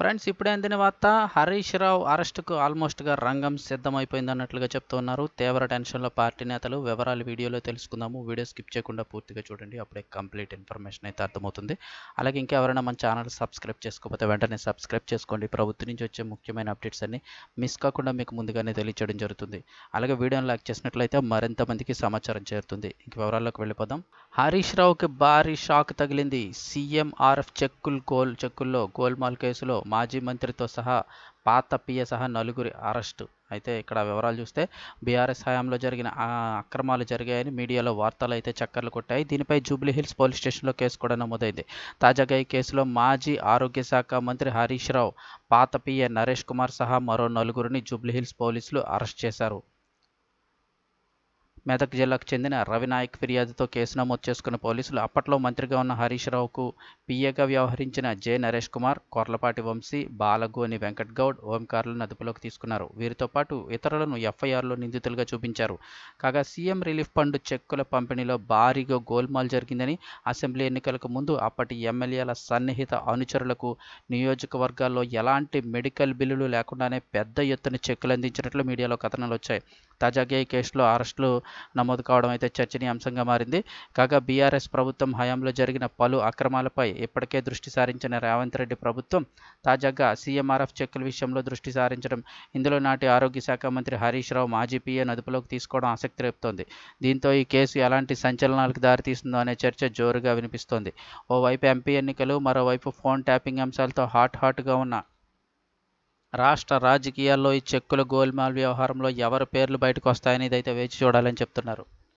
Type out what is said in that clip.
Friends ఇప్పుడే అందిన వార్త హరీష్ రావు అరెస్టుకు ఆల్మోస్ట్గా రంగం సిద్ధమైపోయింది అన్నట్లుగా చెప్తున్నారు. తీవ్ర టెన్షన్లో పార్టీ నేతలు వివరాలు వీడియోలో తెలుసుకుందాము. వీడియో స్కిప్ చేయకుండా పూర్తిగా చూడండి అప్పుడే కంప్లీట్ ఇన్ఫర్మేషన్ అయితే అర్థమవుతుంది. అలాగే ఇంకా ఎవరైనా మన ఛానల్ సబ్స్క్రైబ్ చేసుకోకపోతే వెంటనే సబ్స్క్రైబ్ చేసుకోండి. ప్రభుత్వం నుంచి వచ్చే ముఖ్యమైన అప్డేట్స్ అన్ని మిస్ కాకుండా మీకు ముందుగానే తెలియచేయడం జరుగుతుంది. అలాగే వీడియోని లైక్ చేసినట్లయితే మరింత మందికి సమాచారం చేరుతుంది. ఇంక వివరాల్లోకి వెళ్ళిపోదాం. హరీష్ రావుకి భారీ షాక్ తగిలింది సీఎంఆర్ఎఫ్ చెక్కుల్ గోల్ చెక్కుల్లో గోల్మాల్ కేసులో మాజీ మంత్రితో సహా పాత పిఏ సహా నలుగురి అరెస్టు. అయితే ఇక్కడ వివరాలు చూస్తే బీఆర్ఎస్ హయాంలో జరిగిన ఆ అక్రమాలు జరిగాయని మీడియాలో వార్తలు అయితే చక్కర్లు కొట్టాయి. దీనిపై జూబ్లీ హిల్స్ పోలీస్ స్టేషన్లో కేసు కూడా నమోదైంది. తాజాగా ఈ కేసులో మాజీ ఆరోగ్య శాఖ మంత్రి హరీష్ రావు పాత పిఏ నరేష్ కుమార్ సహా మరో నలుగురిని జూబ్లీ హిల్స్ పోలీసులు అరెస్ట్ చేశారు. మెదక్ జిల్లాకు చెందిన రవినాయక్ ఫిర్యాదుతో కేసు నమోదు చేసుకున్న పోలీసులు అప్పట్లో మంత్రిగా ఉన్న హరీష్ రావుకు పిఏగా వ్యవహరించిన జె నరేష్ కుమార్ కొర్లపాటి వంశీ బాలగోని వెంకట్ గౌడ్ ఓంకార్లను అదుపులోకి తీసుకున్నారు. వీరితో పాటు ఇతరులను ఎఫ్ఐఆర్లో నిందితులుగా చూపించారు. కాగా సీఎం రిలీఫ్ ఫండ్ చెక్కుల పంపిణీలో భారీగా గోల్మాల్ జరిగిందని అసెంబ్లీ ఎన్నికలకు ముందు అప్పటి ఎమ్మెల్యేల సన్నిహిత అనుచరులకు నియోజకవర్గాల్లో ఎలాంటి మెడికల్ బిల్లులు లేకుండానే పెద్ద ఎత్తున చెక్కులు అందించినట్లు మీడియాలో కథనాలు వచ్చాయి. తాజాగా ఈ కేసులో అరెస్టులు నమోదు కావడం అయితే చర్చనీయాంశంగా మారింది. కాగా బీఆర్ఎస్ ప్రభుత్వం హయాంలో జరిగిన పలు అక్రమాలపై ఇప్పటికే దృష్టి సారించిన రేవంత్ రెడ్డి ప్రభుత్వం తాజాగా సీఎంఆర్ఎఫ్ చెక్కుల విషయంలో దృష్టి సారించడం ఇందులో నాటి ఆరోగ్య శాఖ మంత్రి హరీష్ రావు మాజీ పీఎన్ అదుపులోకి తీసుకోవడం ఆసక్తి రేపుతోంది. దీంతో ఈ కేసు ఎలాంటి సంచలనాలకు దారితీస్తుందో అనే చర్చ జోరుగా వినిపిస్తోంది. ఓవైపు ఎంపీ ఎన్నికలు మరోవైపు ఫోన్ ట్యాపింగ్ అంశాలతో హాట్ హాట్గా ఉన్న రాష్ట్ర రాజకీయాల్లో ఈ చెక్కుల గోల్మాల్ వ్యవహారంలో ఎవరి పేర్లు బయటకు వస్తాయని ఇదైతే వేచి చూడాలని చెప్తున్నారు.